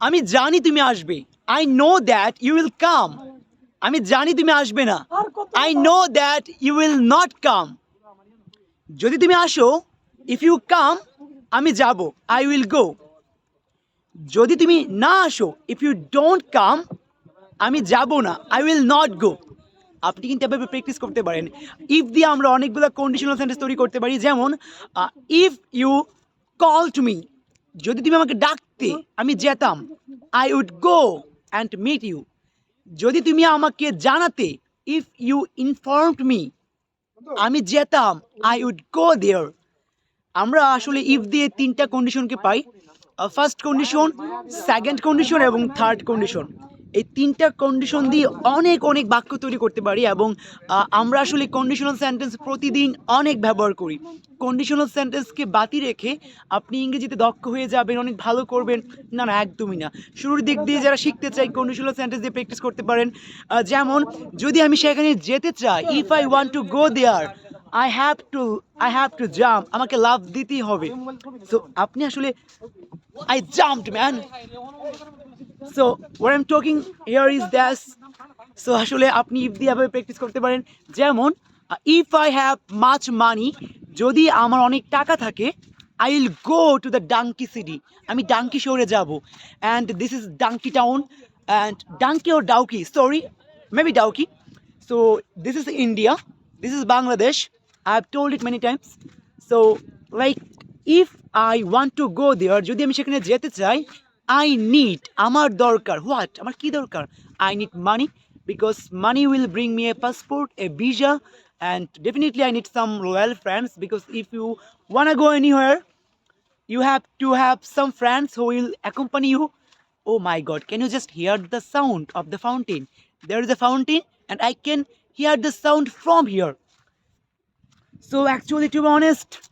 আমি জানি তুমি আসবে। I know that you will come আমি জানি তুমি আসবে না। I know that you will not come যদি তুমি আসো ইফ ইউ কাম আমি যাব। আই উইল গো যদি তুমি না আসো ইফ ইউ ডোন্ট কাম আমি যাব না। আই উইল নট গো আপনি কিন্তু এভাবে প্র্যাকটিস করতে পারেন। ইফ দিয়ে আমরা অনেকগুলো কন্ডিশনাল সেন্টেন্স তৈরি করতে পারি যেমন if you call to me যদি তুমি আমাকে ডাকতে আমি যেতাম। I would go and meet you যদি তুমি আমাকে জানাতে ইফ ইউ ইনফর্ম মি আমি যেতাম আই উড গো দেয়ার আমরা আসলে ইফ দিয়ে তিনটা কন্ডিশনকে পাই। ফার্স্ট কন্ডিশন সেকেন্ড কন্ডিশন এবং থার্ড কন্ডিশন এই তিনটা কন্ডিশন দিয়ে অনেক অনেক বাক্য তৈরি করতে পারি এবং আমরা আসলে কন্ডিশনাল সেন্টেন্স প্রতিদিন অনেক ব্যবহার করি। কন্ডিশনাল সেন্টেন্সকে বাতি রেখে আপনি ইংরেজিতে দক্ষ হয়ে যাবেন, অনেক ভালো করবেন, না না, একদমই না। শুরুর দিক দিয়ে যারা শিখতে চাই কন্ডিশনাল সেন্টেন্স দিয়ে প্র্যাকটিস করতে পারেন যেমন, যদি আমি সেখানে যেতে চাই if I want to go there I have to I have to jump আমাকে লাভ দিতেই হবে। সো আপনি আসলে I jumped man so where am talking here is that's so আসলে আপনি ইফ দিয়ে এভাবে প্র্যাকটিস করতে পারেন। যেমন if I have much money যদি আমার অনেক টাকা থাকে I will go to the Danki city আমি ডাঙ্কি শহরে যাব। And this is Danki town and Danki or Dawki sorry maybe Dawki so this is India this is Bangladesh I have told it many times so like if I want to go there যদি আমি সেখানে যেতে চাই I need আমার দরকার what আমার কি দরকার I need money because money will bring me a passport a visa and definitely I need some royal friends because if you want go anywhere you have to have some friends who will accompany you. Oh my god, can you just hear the sound of the fountain? There is a fountain, and I can hear the sound from here. So, actually, to be honest,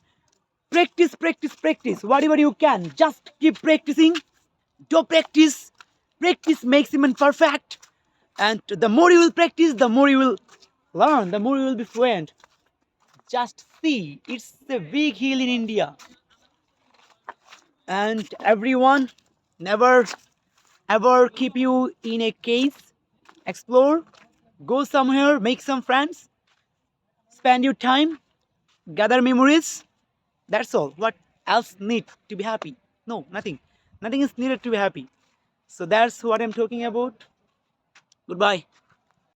practice, practice, practice. Whatever you can, just keep practicing. Don't practice. Practice makes him perfect. And the more you will practice, the more you will learn, the more you will be fluent. Just see, it's a big hill in India. And everyone never ever keep you in a case explore go somewhere make some friends. Spend your time gather memories. That's all. What else need to be happy? No nothing nothing is needed to be happy. So that's what i'm talking about. Goodbye